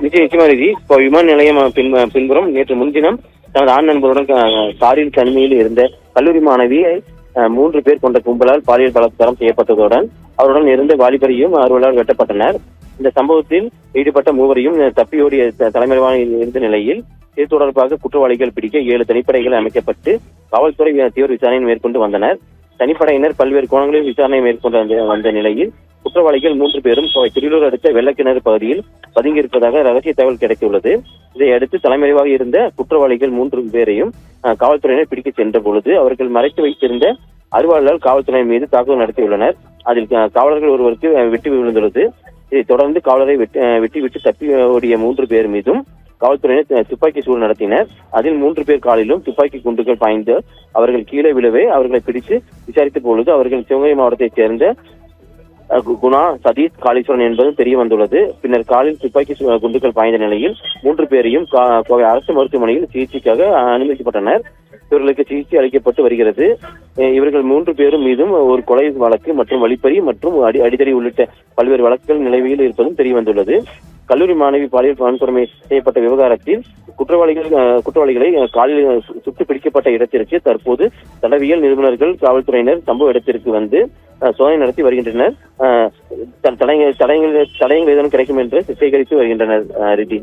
நிச்சயம் நிச்சயமா ரீதி. இப்போ விமான நிலையம் பின் பின்புறம் நேற்று முன்தினம் தனது ஆண் நண்பருடன் க- காரில் தனிமையில் இருந்த கல்லூரி மாணவியை மூன்று பேர் கொண்ட கும்பலால் பாலியல் பலாத்காரம் செய்யப்பட்டதுடன் அவருடன் இருந்த வாலிபரையும் அறுவலால் வெட்டப்பட்டனர். இந்த சம்பவத்தில் ஈடுபட்ட மூவரையும் தப்பியோடிய த- தலைமறைவான இருந்த நிலையில் இது தொடர்பாக குற்றவாளிகள் பிடிக்க ஏழு தனிப்படைகள் அமைக்கப்பட்டு காவல்துறை தீவிர விசாரணை மேற்கொண்டு வந்தனர். தனிப்படையினர் பல்வேறு கோணங்களில் விசாரணை மேற்கொண்டு வந்த நிலையில் குற்றவாளிகள் மூன்று பேரும் திருநூறு திருவள்ளூர் அடுத்த வெள்ளக்கிணறு பகுதியில் பதுங்கியிருப்பதாக ரகசிய தகவல் கிடைத்துள்ளது. இதையடுத்து தலைமறைவாக இருந்த குற்றவாளிகள் மூன்று பேரையும் காவல்துறையினர் பிடிக்க சென்ற பொழுது அவர்கள் மறைத்து வைத்திருந்த அருவாளால் காவல்துறையின் மீது தாக்குதல் நடத்தியுள்ளனர். அதில் காவலர்கள் ஒருவருக்கு வெட்டி விழுந்துள்ளது. இதைத் தொடர்ந்து காவலரை வெட்டி வெட்டி விட்டு தப்பி ஓடிய மூன்று பேர் மீதும் காவல்துறையினர் துப்பாக்கி சூடு நடத்தினர். அதில் மூன்று பேர் காலிலும் துப்பாக்கி குண்டுகள் பாய்ந்து அவர்கள் கீழே விழவே அவர்களை பிடித்து விசாரித்த பொழுது அவர்கள் சிவகங்கை மாவட்டத்தைச் சேர்ந்த குணா சதீஷ் காளீஸ்வரன் என்பது தெரிய வந்துள்ளது. பின்னர் காலில் துப்பாக்கி சு- குண்டுகள் பாய்ந்த நிலையில் மூன்று பேரையும் கா- கோவை அரசு மருத்துவமனையில் சிகிச்சைக்காக அனுமதிக்கப்பட்டனர். இவர்களுக்கு சிகிச்சை அளிக்கப்பட்டு வருகிறது. இவர்கள் மூன்று பேரும் மீதும் ஒரு கொலை வழக்கு மற்றும் வழிப்பறி மற்றும் அடி அடிதடி உள்ளிட்ட பல்வேறு வழக்குகள் நிலவையில் இருப்பதும் தெரிய வந்துள்ளது. கல்லூரி மாணவி பாலியல் வன்கொடுமை செய்யப்பட்ட விவகாரத்தில் குற்றவாளிகள் குற்றவாளிகளை காலில் சுட்டு பிடிக்கப்பட்ட இடத்திற்கு தற்போது தடவியல் நிபுணர்கள் காவல்துறையினர் சம்பவ இடத்திற்கு வந்து சோதனை நடத்தி வருகின்றனர். தடயங்கள் தடயங்கள் தடயங்கள் ஏதேனும் கிடைக்கும் என்று சேகரித்து வருகின்றனர் அஹ், ரிதி